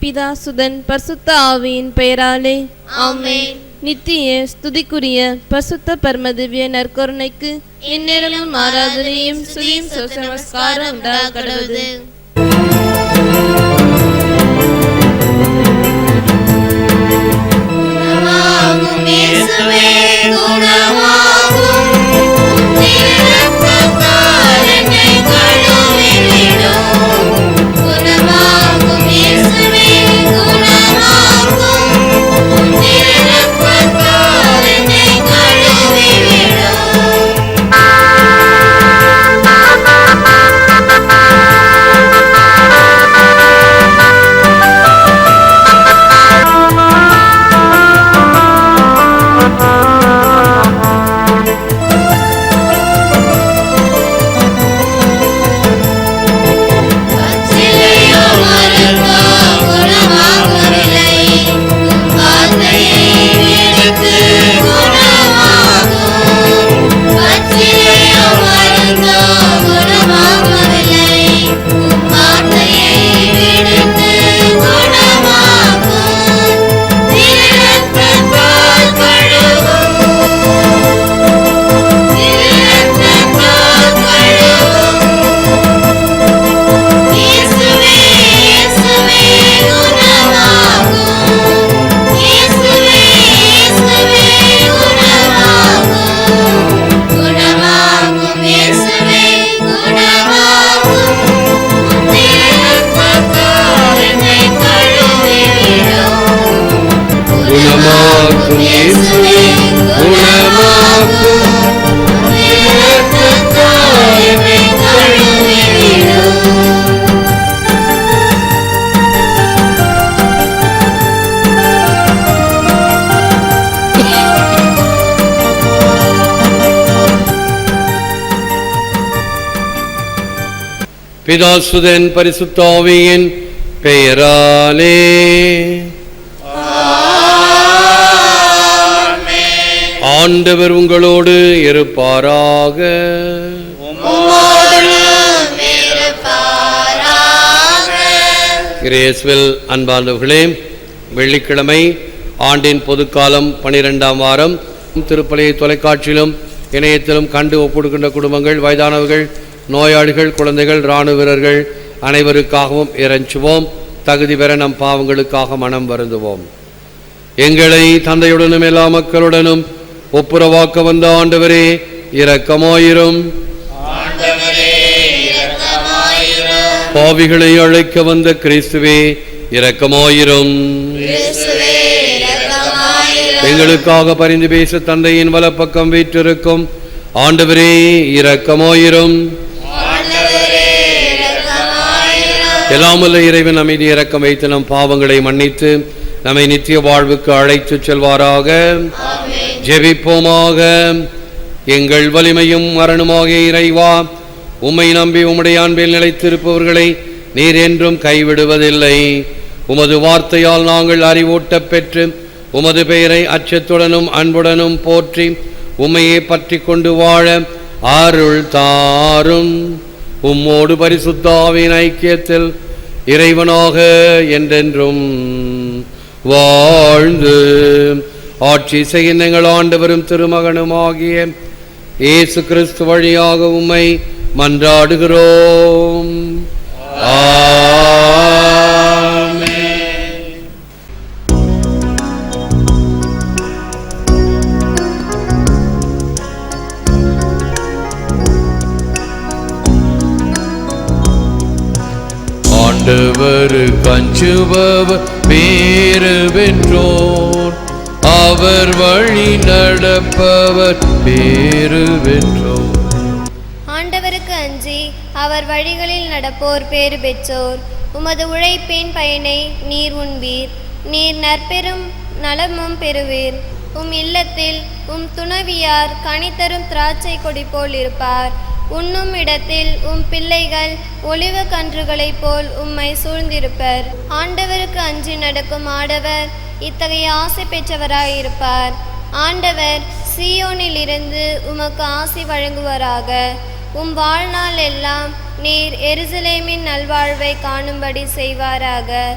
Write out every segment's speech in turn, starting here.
பிதா சுதன் பரிசுத்த ஆவியின் பெயராலே. ஆமென். நித்திய ஸ்துதிக்குரிய பரிசுத்த பரமதிவ்ய நற்கருணைக்கு எந்நேரமும் ஆராதனையும் சுதியும் நமஸ்காரம் உண்டாக கடவுது குணமாகும் இயேசுவே குணமாகும். இரத்தத்தால் என்னை கழுவிவிடும் குணமாகும் பிதாசுதன் பரிசுத்தாவியின் பெயராலே. ஆண்டவர் உங்களோடு இருப்பாராக. கிரேஸ்வில் அன்பார்ந்தவர்களே வெள்ளிக்கிழமை ஆண்டின் பொதுக்காலம் பனிரெண்டாம் வாரம். திருப்பலையை தொலைக்காட்சியிலும் இணையத்திலும் கண்டு ஒப்புடுகின்ற குடும்பங்கள் வயதானவர்கள் நோயாளிகள் குழந்தைகள் இராணுவ வீரர்கள் அனைவருக்காகவும் இறைஞ்சுவோம். தகுதி பெற நம் பாவங்களுக்காக மனம் வருந்துவோம். எங்களை தந்தையுடனும் எல்லா மக்களுடனும் ஒப்புரவாக்க வந்த ஆண்டவரே இரக்கமாயிரும். பாவிகளை அழைக்க வந்த கிறிஸ்துவே இரக்கமாயிரும். எங்களுக்காக பரிந்து பேச தந்தையின் வலப்பக்கம் வீற்றிருக்கும் ஆண்டவரே இரக்கமாயிரும். எல்லாமல்ல இறைவன் அமைதி இரக்கம் வைத்து நம் பாவங்களை மன்னித்து நம்மை நித்திய வாழ்வுக்கு அழைத்து செல்வாராக. ஜெபிப்போமாக. எங்கள் வலிமையும் மரணமாகிய இறைவா உம்மை நம்பி உம்முடைய அன்பில் நிலைத்திருப்பவர்களை நீர் என்றும் கைவிடுவதில்லை. உமது வார்த்தையால் நாங்கள் அறிவூட்டப் பெற்று உமது பெயரை அச்சத்துடனும் அன்புடனும் போற்றி உம்மையே பற்றி கொண்டு வாழ அருள் தாரும். உம்மோடு பரிசுத்தாவின் ஐக்கியத்தில் இறைவனாக என்றென்றும் வாழ்ந்து ஆட்சி செய்யுங்கள் ஆண்டு வரும் திருமகனுமாகிய இயேசு கிறிஸ்து வழியாக உம்மை மன்றாடுகிறோம். ஆ கஞ்சுபவர் பேரு வென்றோர் அவர் வழி நடப்பவர் பேரு வென்றோர் ஆண்டவருக்கு அஞ்சி அவர் வழிகளில் நடப்போர் பேறு பெற்றோர். உமது உழைப்பின் பயனை நீர் உண்பீர். நீர் நற்பெரும் நலமும் பெறுவீர். உம் இல்லத்தில் உம் துணவியார் கனித்தரும் திராட்சை கொடி போல் இருப்பார். உண்ணும் இடத்தில் உம் பிள்ளைகள் ஒளிவ கன்றுகளைப் போல் உம்மை சூழ்ந்திருப்பர். ஆண்டவருக்கு அஞ்சி நடக்கும் ஆடவர் இத்தகைய ஆசை பெற்றவராயிருப்பார். ஆண்டவர் சீயோனிலிருந்து உமக்கு ஆசி வழங்குவராக. உம் வாழ்நாள் எல்லாம் நீர் எருசலேமின் நல்வாழ்வை காணும்படி செய்வாராக.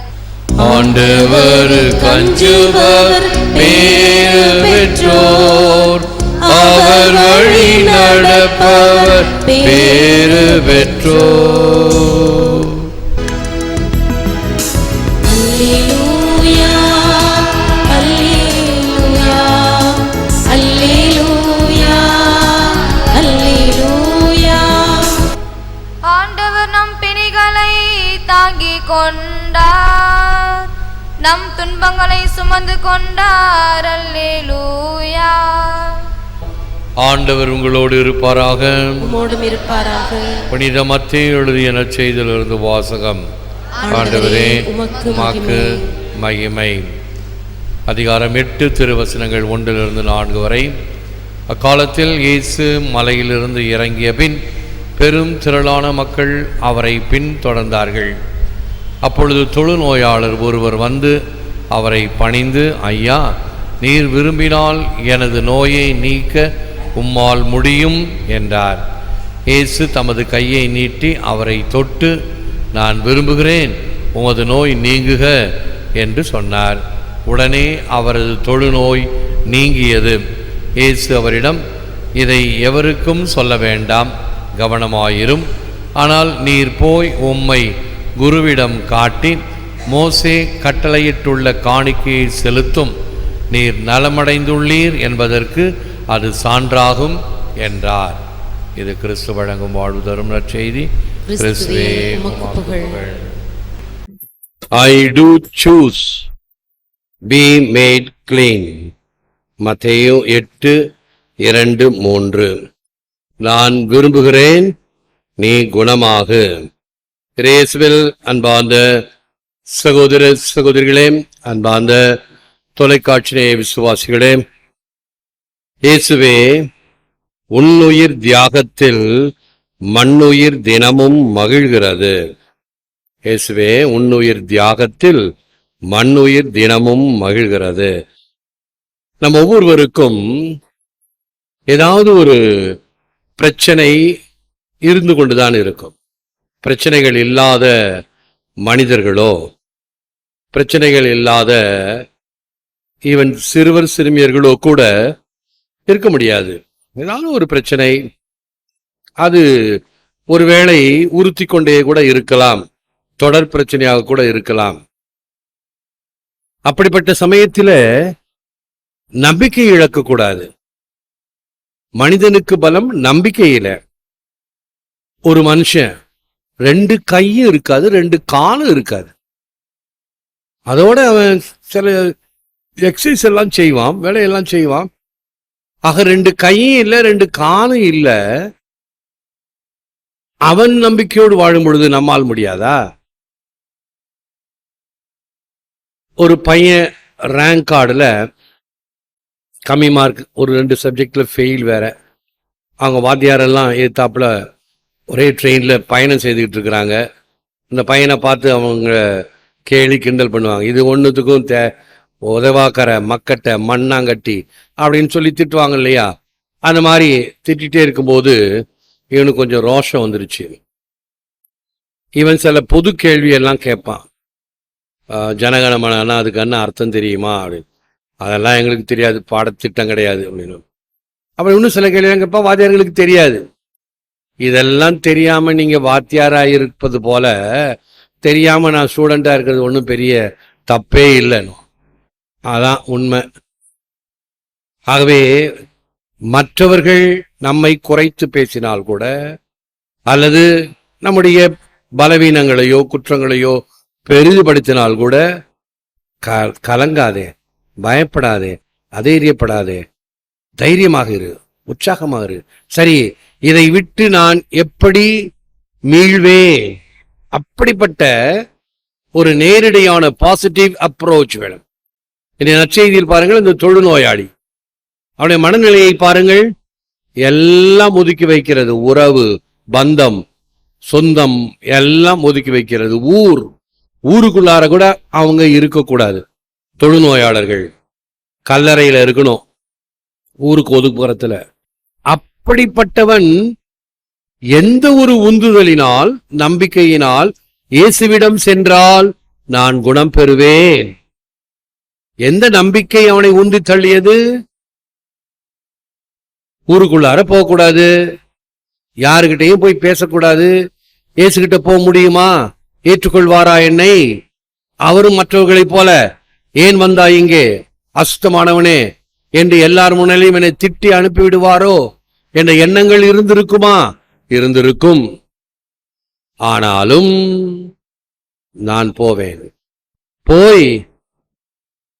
ஆண்டவர் கஞ்சுவர் பேரு பெற்றோர். அவர் வழி நடப்பவர் பேரு பெற்றோர். சுமந்து கொண்டார் அல்லேலூயா ஆண்டவர் உங்களோடு இருப்பாராக. உம்மோடும் இருப்பாராக. புனித மத்திய எழுதிய நற்செய்தியிலிருந்து வாசகம். ஆண்டவரே உமக்கு உமக்கு மகிமை. அதிகாரம் எட்டு திருவசனங்கள் ஒன்றிலிருந்து நான்கு வரை. அக்காலத்தில் இயேசு மலையிலிருந்து இறங்கிய பின் பெரும் திரளான மக்கள் அவரை பின்தொடர்ந்தார்கள். அப்பொழுது தொழுநோயாளர் ஒருவர் வந்து அவரை பணிந்து ஐயா நீர் விரும்பினால் எனது நோயை நீக்க உம்மால் முடியும் என்றார். இயேசு தமது கையை நீட்டி அவரை தொட்டு நான் விரும்புகிறேன் உமது நோய் நீங்குக என்று சொன்னார். உடனே அவரது தொழுநோய் நீங்கியது. இயேசு அவரிடம் இதை எவருக்கும் சொல்ல வேண்டாம் கவனமாயிரும். ஆனால் நீர் போய் உம்மை குருவிடம் காட்டி மோசே கட்டளையிட்டுள்ள காணிக்கையை செலுத்தும். நீர் நலமடைந்துள்ளீர் என்பதற்கு அது சான்றாகும் என்றார். இது கிறிஸ்து வழங்கும் வாழ்வு தரும் நற்செய்தி. கிறிஸ்துவே. I do choose be made clean மத்தேயு எட்டு இரண்டு மூன்று. நான் விரும்புகிறேன் நீ குணமாகு. கிரேஸ்வில் அன்பார்ந்த சகோதர சகோதரிகளே அன்பார்ந்த தொலைக்காட்சி விசுவாசிகளே இயேசுவே உன்னுயிர் தியாகத்தில் மண்ணுயிர் தினமும் மகிழ்கிறது. இயேசுவே உன்னுயிர் தியாகத்தில் மண்ணுயிர் தினமும் மகிழ்கிறது. நம்ம ஒவ்வொருவருக்கும் ஏதாவது ஒரு பிரச்சனை இருந்து கொண்டுதான் இருக்கும். பிரச்சனைகள் இல்லாத மனிதர்களோ பிரச்சனைகள் இல்லாத ஈவன் சிறுவர் சிறுமியர்களோ கூட இருக்க முடியாது. ஏதாவது ஒரு பிரச்சனை. அது ஒருவேளை உறுத்தி கொண்டே கூட இருக்கலாம். தொடர் பிரச்சனையாக கூட இருக்கலாம். அப்படிப்பட்ட சமயத்தில் நம்பிக்கை இழக்கக்கூடாது. மனிதனுக்கு பலம் நம்பிக்கையில. ஒரு மனுஷன் ரெண்டு கையும் இருக்காது ரெண்டு காலும் இருக்காது. அதோட அவன் சில எக்ஸசைஸ் எல்லாம் செய்வான் வேலையெல்லாம் செய்வான். ஆக ரெண்டு கையும் இல்லை ரெண்டு காலும் இல்லை. அவன் நம்பிக்கையோடு வாழும் பொழுது நம்மால் முடியாதா? ஒரு பையன் ரேங்க் கார்டில் கம்மி மார்க் ஒரு ரெண்டு சப்ஜெக்டில் ஃபெயில் வேற. அவங்க வாத்தியாரெல்லாம் ஏத்தாப்புல ஒரே ட்ரெயினில் பயணம் செய்துக்கிட்டு இருக்கிறாங்க. இந்த பையனை பார்த்து அவங்க கேலி கிண்டல் பண்ணுவாங்க. இது ஒன்றுத்துக்கும் தே உதவாக்கற மக்கட்டை மண்ணாங்கட்டி அப்படின்னு சொல்லி திட்டுவாங்க இல்லையா? அந்த மாதிரி திட்டிகிட்டே இருக்கும்போது இவனுக்கு கொஞ்சம் ரோஷம் வந்துருச்சு. இவன் சில பொது கேள்வியெல்லாம் கேட்பான். ஜனகணமனா அதுக்கு என்ன அர்த்தம் தெரியுமா? அப்படின்னு. அதெல்லாம் எங்களுக்கு தெரியாது. பாடத்திட்டம் கிடையாது. அப்படின்னு. அப்புறம் இன்னும் சில கேள்வி கேட்பான். வாத்தியார்களுக்கு தெரியாது. இதெல்லாம் தெரியாமல் நீங்கள் வாத்தியாராக இருப்பது போல தெரியாமல் நான் ஸ்டூடெண்ட்டாக இருக்கிறது ஒன்றும் பெரிய தப்பே இல்லைன்னு அதான் உண்மை. ஆகவே மற்றவர்கள் நம்மை குறைத்து பேசினால் கூட அல்லது நம்முடைய பலவீனங்களையோ குற்றங்களையோ பெரிதுபடுத்தினால் கூட க கலங்காதே பயப்படாதே அதைரியப்படாதே தைரியமாக இரு உற்சாகமாக இரு. சரி இதை விட்டு நான் எப்படி மீழ்வே அப்படிப்பட்ட ஒரு நேரடியான பாசிட்டிவ் அப்ரோச் வேணும். என்னை நற்செய்தியில் பாருங்கள் இந்த தொழுநோயாளி. அவனுடைய மனநிலையை பாருங்கள். எல்லாம் ஒதுக்கி வைக்கிறது. உறவு பந்தம் சொந்தம் எல்லாம் ஒதுக்கி வைக்கிறது. ஊர் ஊருக்குள்ளார கூட அவங்க இருக்கக்கூடாது. தொழுநோயாளர்கள் கல்லறையில இருக்கணும். ஊருக்கு ஒதுக்குப்புறத்துல அப்படிப்பட்டவன் எந்த ஒரு உந்துதலினால் நம்பிக்கையினால் இயேசுவிடம் சென்றால் நான் குணம் பெறுவேன். எந்த நம்பிக்கை அவனை உந்தி தள்ளியது? ஊருக்குள்ளார போகக்கூடாது. யாருகிட்டயும் போய் பேசக்கூடாது. இயேசுகிட்ட போக முடியுமா? ஏற்றுக்கொள்வாரா என்னை? அவரும் மற்றவர்களைப் போல ஏன் வந்தா இங்கே? அசுத்தமானவனே என்று எல்லார் முன்னிலையும் என்னை திட்டி அனுப்பிவிடுவாரோ? என்ற எண்ணங்கள் இருந்திருக்குமா? இருந்திருக்கும். ஆனாலும் நான் போவேன். போய்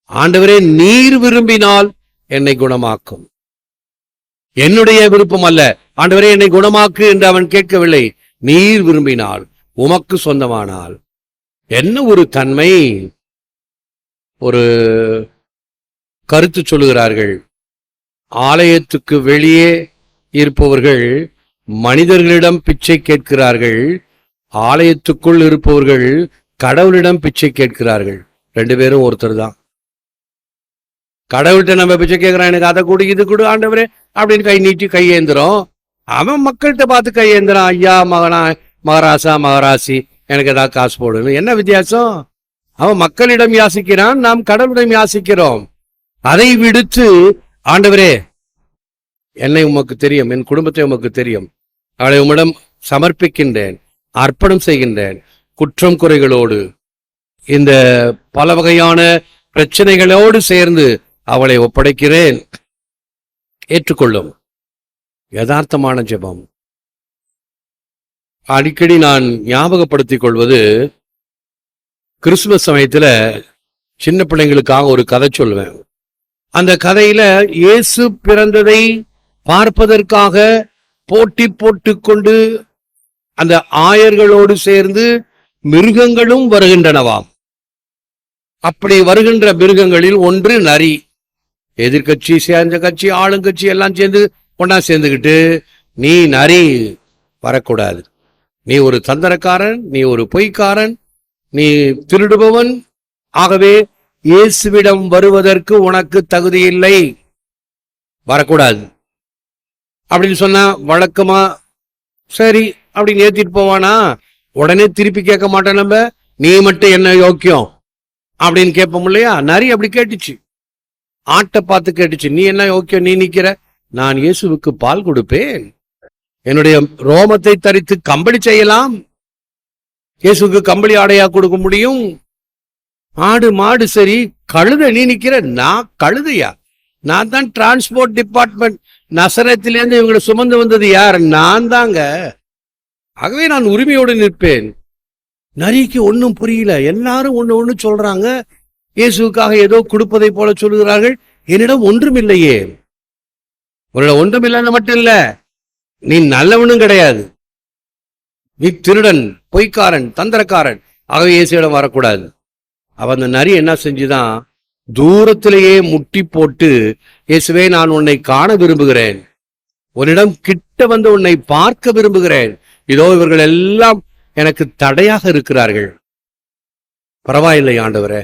ஆண்டவரே நீர் விரும்பினால் என்னை குணமாக்கும். என்னுடைய விருப்பம் அல்ல. ஆண்டவரே என்னை குணமாக்கு என்று அவன் கேட்கவில்லை. நீர் விரும்பினால் உமக்கு சொந்தமானால். என்ன ஒரு தன்மை? ஒரு கருத்து சொல்லுகிறார்கள். ஆலயத்துக்கு வெளியே இருப்பவர்கள் மனிதர்களிடம் பிச்சை கேட்கிறார்கள் ஆலயத்துக்குள் இருப்பவர்கள் கடவுளிடம் பிச்சை கேட்கிறார்கள். ரெண்டு பேரும் ஒருத்தர் தான். கடவுள்கிட்ட நம்ம பிச்சை கேட்கிறான் எனக்கு அதை கொடு இது கொடு ஆண்டவரே அப்படின்னு கை நீட்டி கையேந்திரம் அவன் மக்கள்கிட்ட பார்த்து கையேந்திரம் ஐயா மகனா மகராசா மகராசி எனக்கு ஏதாவது காசு போடணும் என்ன வித்தியாசம்? அவன் மக்களிடம் யாசிக்கிறான் நாம் கடவுளிடம் யாசிக்கிறோம். அதை விடுத்து ஆண்டவரே என்னை உமக்கு தெரியும் என் குடும்பத்தை உமக்கு தெரியும். அவளை உம்மிடம் சமர்ப்பிக்கின்றேன் அர்ப்பணம் செய்கின்றேன் குற்றம் குறைகளோடு. இந்த பல வகையான பிரச்சனைகளோடு சேர்ந்து அவளை ஒப்படைக்கிறேன். ஏற்றுக்கொள்ளும். யதார்த்தமான ஜெபம். அடிக்கடி நான் ஞாபகப்படுத்திக் கொள்வது கிறிஸ்துமஸ் சமயத்துல சின்ன பிள்ளைங்களுக்காக ஒரு கதை சொல்லுவேன். அந்த கதையில இயேசு பிறந்ததை பார்ப்பதற்காக போட்டி போட்டுக்கொண்டு அந்த ஆயர்களோடு சேர்ந்து மிருகங்களும் வருகின்றனவாம். அப்படி வருகின்ற மிருகங்களில் ஒன்று நரி. எதிர்க்கட்சி சேர்ந்த கட்சி ஆளுங்கட்சி எல்லாம் சேர்ந்து ஒன்னா சேர்ந்துக்கிட்டு நீ நரி வரக்கூடாது. நீ ஒரு தந்திரக்காரன் நீ ஒரு பொய்க்காரன் நீ திருடுபவன். ஆகவே இயேசுவிடம் வருவதற்கு உனக்கு தகுதி இல்லை வரக்கூடாது. அப்படின்னு சொன்னா வழக்கமா சரி அப்படின்னு ஏத்திட்டு போவானா? உடனே திருப்பி கேட்க மாட்டேன் நம்ம. நீ மட்டும் என்ன யோக்கியம்? அப்படின்னு கேட்போம் இல்லையா? நரி அப்படி கேட்டுச்சு. ஆட்டை பார்த்து கேட்டுச்சு. நீ என்ன யோக்கியம்? நீ நிக்கிற? நான் இயேசுவுக்கு பால் கொடுப்பேன். என்னுடைய ரோமத்தை தரித்து கம்பளி செய்யலாம். இயேசுவுக்கு கம்பளி ஆடையா கொடுக்க முடியும். ஆடு மாடு சரி. கழுத நீ நிக்கிற? நான் கழுதையா? நான் தான் டிரான்ஸ்போர்ட் டிபார்ட்மெண்ட் நசரத்திலேருந்து இவங்களை சுமந்து வந்தது யார்? நான் தாங்க. ஆகவே நான் உரிமையோடு நிற்பேன். நரிக்கு ஒன்றும் புரியல. எல்லாரும் ஒன்று ஒன்று சொல்றாங்க. இயேசுவுக்காக ஏதோ கொடுப்பதை போல சொல்லுகிறார்கள். என்னிடம் ஒன்றும் இல்லையே. உன்னோட ஒன்றும் இல்லைன்னு மட்டும் இல்லை. நீ நல்லவனும் கிடையாது. நீ திருடன் பொய்க்காரன் தந்திரக்காரன். ஆகவே இயேசுவிடம் வரக்கூடாது. அவ அந்த நரி என்ன செஞ்சுதான்? தூரத்திலேயே முட்டி போட்டு இயேசுவே நான் உன்னை காண விரும்புகிறேன். உன்னிடம் கிட்ட வந்து உன்னை பார்க்க விரும்புகிறேன். இதோ இவர்கள் எல்லாம் எனக்கு தடையாக இருக்கிறார்கள். பரவாயில்லை ஆண்டவரே.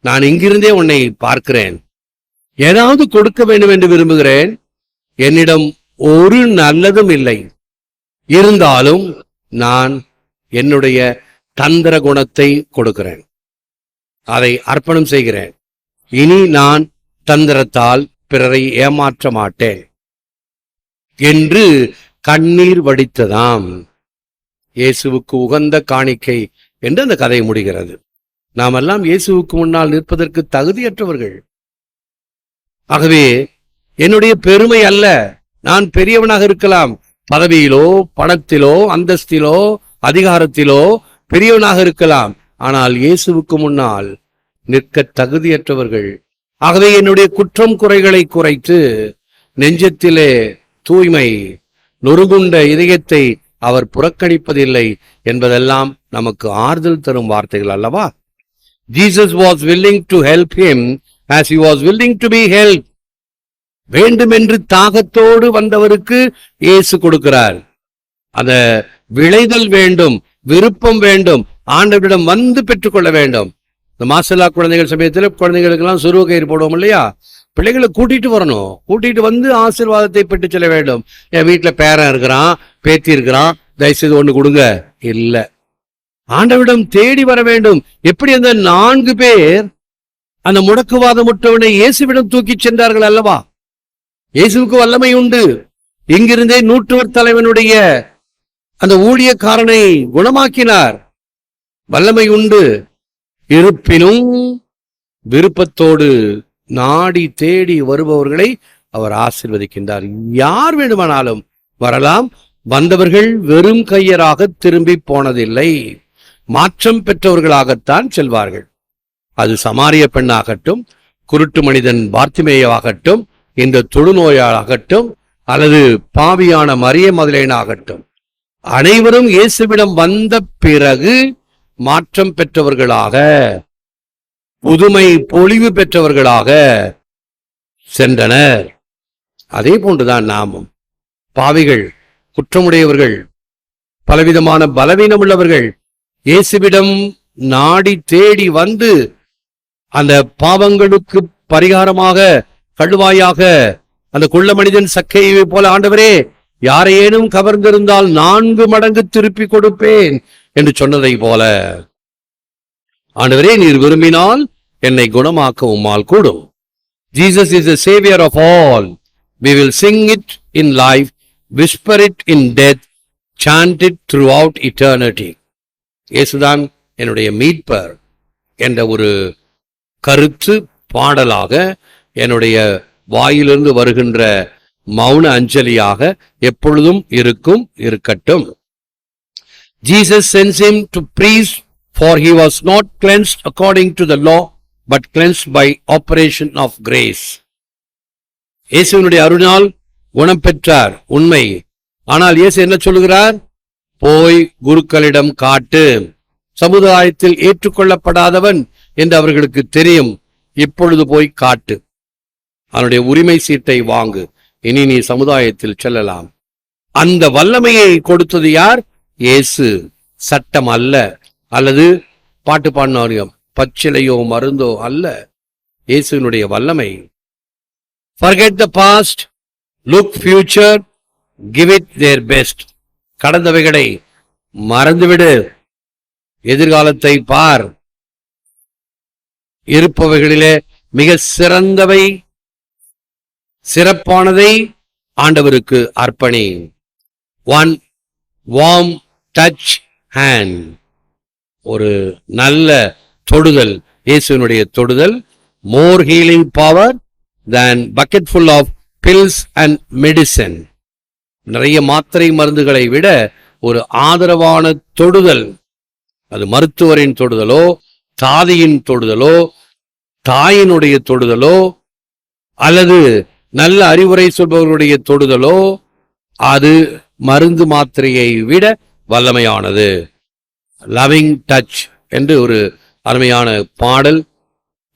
நான் இங்கிருந்தே உன்னை பார்க்கிறேன். ஏதாவது கொடுக்க வேண்டும் என்று விரும்புகிறேன். என்னிடம் ஒரு நல்லதும் இல்லை. இருந்தாலும் நான் என்னுடைய தந்திர குணத்தை கொடுக்கிறேன். அதை அர்ப்பணம் செய்கிறேன். இனி நான் தந்திரத்தால் பிறரை ஏமாற்ற மாட்டேன். என்று கண்ணீர் வடித்ததாம். இயேசுவுக்கு உகந்த காணிக்கை என்று அந்த கதை முடிகிறது. நாமெல்லாம் இயேசுவுக்கு முன்னால் நிற்பதற்கு தகுதியற்றவர்கள். ஆகவே என்னுடைய பெருமை அல்ல நான் பெரியவனாக இருக்கலாம். பதவியிலோ பணத்திலோ அந்தஸ்திலோ அதிகாரத்திலோ பெரியவனாக இருக்கலாம். ஆனால் இயேசுவுக்கு முன்னால் நிற்க தகுதியற்றவர்கள் ஆகவே என்னுடைய குற்றம் குறைகளை குறைத்து நெஞ்சத்திலே தூய்மை நொறுகுண்ட இதயத்தை அவர் புறக்கணிப்பதில்லை என்பதெல்லாம் நமக்கு ஆறுதல் தரும் வார்த்தைகள் அல்லவா? Jesus was willing to help him as he was willing to be help வேண்டுமென்று தாகத்தோடு வந்தவருக்கு இயேசு கொடுக்கிறார். அந்த விளைதல் வேண்டும் விருப்பம் வேண்டும் ஆண்டவரிடம் வந்து பெற்றுக்கொள்ள வேண்டும். இந்த மாசல்லா குழந்தைகள் சமயத்தில் குழந்தைகளுக்கெல்லாம் சுருவ கயிறு போடுவோம் இல்லையா? பிள்ளைகளை கூட்டிட்டு வரணும். கூட்டிட்டு வந்து ஆசீர்வாதத்தை பெற்று செல்ல வேண்டும். என் வீட்டில் பேரன் இருக்கிறான் பேத்தி இருக்கிறான் தயவுசெய்து ஒன்று கொடுங்க. இல்லை. ஆண்டவிடம் தேடி வர வேண்டும். எப்படி அந்த நான்கு பேர் அந்த முடக்குவாதமுற்றவனை இயேசுவிடம் தூக்கிச் சென்றார்கள் அல்லவா? இயேசுவுக்கு வல்லமை உண்டு. இங்கிருந்தே நூற்றுவர் தலைவனுடைய அந்த ஊழியக்காரனை குணமாக்கினார். வல்லமை உண்டு. இருப்பினும் விருப்பத்தோடு நாடி தேடி வருபவர்களை அவர் ஆசிர்வதிக்கின்றார். யார் வேண்டுமானாலும் வரலாம். வந்தவர்கள் வெறும் கையராக திரும்பி போனதில்லை. மாற்றம் பெற்றவர்களாகத்தான் செல்வார்கள். அது சமாரிய பெண்ணாகட்டும் குருட்டு மனிதன் பார்த்திமேயாகட்டும் இந்த தொழுநோயாளாகட்டும் அல்லது பாவியான மரிய முதலேனாகட்டும். அனைவரும் இயேசுவிடம் வந்த பிறகு மாற்றம் பெற்றவர்களாக புதுமை பொலிவு பெற்றவர்களாக சென்றனர். அதே போன்றுதான் நாமும். பாவிகள் குற்றமுடையவர்கள் பலவிதமான பலவீனம் உள்ளவர்கள் இயேசுவிடம் நாடி தேடி வந்து அந்த பாவங்களுக்கு பரிகாரமாக கழுவாயாக அந்த குள்ள மனிதன் சக்கையை போல ஆண்டவரே யாரையேனும் கவர்ந்திருந்தால் நான்கு மடங்கு திருப்பி கொடுப்பேன். என்று சொன்னதை போல ஆண்டவரே நீர் விரும்பினால் என்னை குணமாக்க உம்மால் கூடும். Jesus is saviour of all we will sing it in life whisper it in death chant it throughout eternity இயேசுதான் என்னுடைய மீட்பர் என்ற ஒரு கருத்து பாடலாக என்னுடைய வாயிலிருந்து வருகின்ற மௌன அஞ்சலியாக எப்பொழுதும் இருக்கும் இருக்கட்டும். Jesus sends him to priest for he was not cleansed according to the law but cleansed by operation of grace. இயேசுவனுடைய அருணால் குணம் பெற்றார். உண்மை. ஆனால் இயேசு என்ன சொல்லுகிறார்? போய் குருக்களிடம் காட்டு. சமுதாயத்தில் ஏற்றுக்கொள்ளப்படாதவன் என்று அவர்களுக்கு தெரியும். இப்பொழுது போய் காட்டு. அவனுடைய உரிமை சீட்டை வாங்கு. இனி நீ சமுதாயத்தில் செல்லலாம். அந்த வல்லமையை கொடுத்தது யார்? இயேசு சட்டம் அல்ல அல்லது பாட்டு பாடினாரியம் பச்சிலையோ மருந்தோ அல்ல. இயேசுவினுடைய வல்லமை. Forget the past look future give it their best கடந்தவைகளை மறந்துவிடு. எதிர்காலத்தை பார். இருப்பவைகளிலே மிக சிறந்தவை சிறப்பானதை ஆண்டவருக்கு அர்ப்பணி. ஒன் வார்ம் டச் ஹேண்ட் ஒரு நல்ல தொடுதல். இயேசுவினுடைய தொடுதல். More healing power than bucket full of pills and medicine நிறைய மாத்திரை மருந்துகளை விட ஒரு ஆதரவான தொடுதல். அது மருத்துவரின் தொடுதலோ தாதியின் தொடுதலோ தாயினுடைய தொடுதலோ அல்லது நல்ல அறிவுரை சொல்பவர்களுடைய தொடுதலோ அது மருந்து மாத்திரையை விட வல்லமையானது லவிங் டச் என்று ஒரு அருமையான பாடல்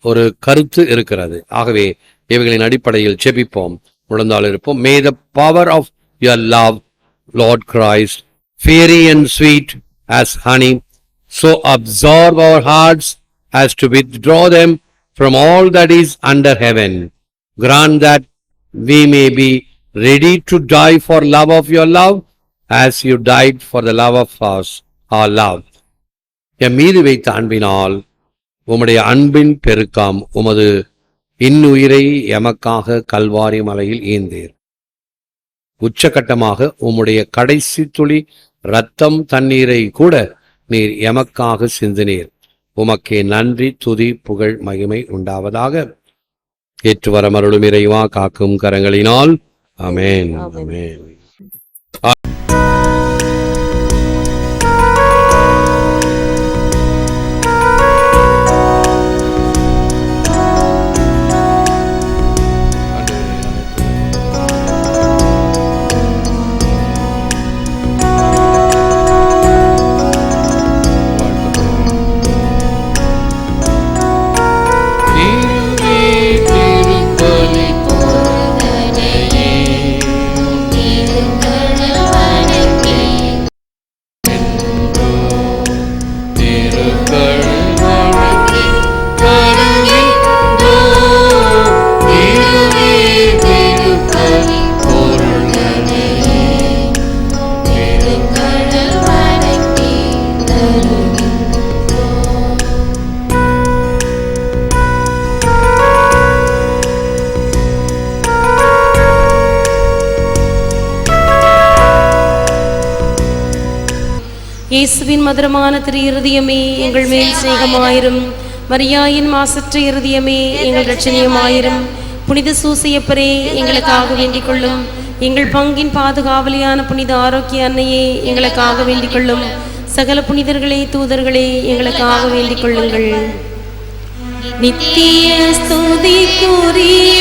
ஒரு கருத்து இருக்கிறது ஆகவே இவைகளின் அடிப்படையில் செபிப்போம் உழந்தால் இருப்போம் may the power of your love Lord Christ fiery and sweet as honey so absorb our hearts as to withdraw them from all that is under heaven. Grant that we may be ready to die for love of your love as you died for the love of us our love. என் மீது வைத்த அன்பினால் உம்முடைய அன்பின் பெருக்கம் உமது இன்னுயிரை எமக்காக கல்வாரி மலையில் ஈந்தீர். உச்சகட்டமாக உம்முடைய கடைசி துளி இரத்தம் தண்ணீரை கூட நீர் எமக்காக சிந்தினீர். உமக்கே நன்றி துதி புகழ் மகிமை உண்டாவதாக. ஏற்று வர மருளும் இறைவா காக்கும் கரங்களினால். அமேன் அமேன் இயேசுவின் மதுரமான திரு இருதயமே எங்கள் மேல் சிநேகமாயிரும். மரியாயின் மாசற்ற இருதயமே எங்கள் ரட்சணியமாயிரும் புனித சூசையப்பரே எங்களுக்காக வேண்டிக் கொள்ளும் எங்கள் பங்கின் பாதுகாவலியான புனித ஆரோக்கிய அன்னையே எங்களுக்காக வேண்டிக் கொள்ளும் சகல புனிதர்களே தூதர்களே எங்களுக்காக வேண்டிக் கொள்ளுங்கள் நித்திய ஸ்துதிக்குரிய